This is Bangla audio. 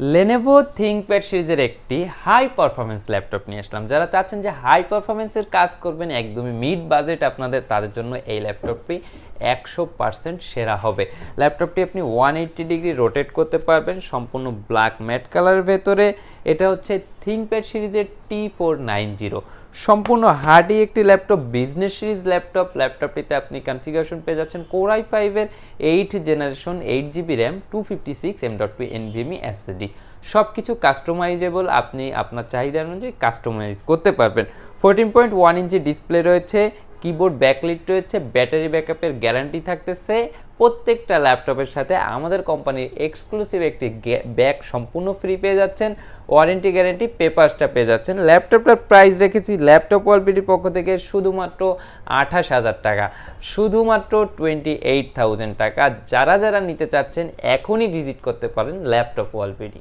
লেনেভো থিঙ্কপ্যাড সিরিজের একটি হাই পারফরমেন্স ল্যাপটপ নিয়ে আসলাম। যারা চাচ্ছেন যে হাই পারফরমেন্সের কাজ করবেন, একদমই মিড বাজেট আপনাদের, তাদের জন্য এই ল্যাপটপটি একশো পার্সেন্ট সেরা হবে। ল্যাপটপটি আপনি ওয়ান এইট্টি ডিগ্রি রোটেট করতে পারবেন, সম্পূর্ণ ব্ল্যাক ম্যাট কালারের ভেতরে। এটা হচ্ছে থিঙ্কপ্যাড সিরিজের টি ফোর নাইন জিরো সম্পূর্ণ হার্ডি একটি ল্যাপটপ বিজনেস সিরিজ ল্যাপটপ। ল্যাপটপটিতে আপনি কনফিগারেশন পেয়ে যাচ্ছেন কোরাই ফাইভের eight generation eight GB RAM two fifty six M dot P NVMe SSD সব কিছু কাস্টমাইজেবল আপনি আপনার চাহিদা অনুযায়ী কাস্টমাইজ করতে পারবেন। Fourteen point one inch display রয়েছে কিবোর্ড ব্যাকলিট রয়েছে ব্যাটারি ব্যাকআপের গ্যারান্টি থাকতেছে। প্রত্যেকটা ল্যাপটপের সাথে আমাদের কোম্পানির এক্সক্লুসিভ একটি ব্যাগ সম্পূর্ণ ফ্রি পেয়ে যাচ্ছেন। ওয়ারেন্টি গ্যারেন্টি পেপারসটা পেয়ে যাচ্ছেন। ল্যাপটপটার প্রাইস রেখেছি ল্যাপটপ ওয়ালপিটির পক্ষ থেকে শুধুমাত্র আঠাশ হাজার টাকা। শুধুমাত্র টোয়েন্টি এইট থাউজেন্ড টাকা। যারা যারা নিতে চাচ্ছেন, এখনই ভিজিট করতে পারেন ল্যাপটপ ওয়ালপিটি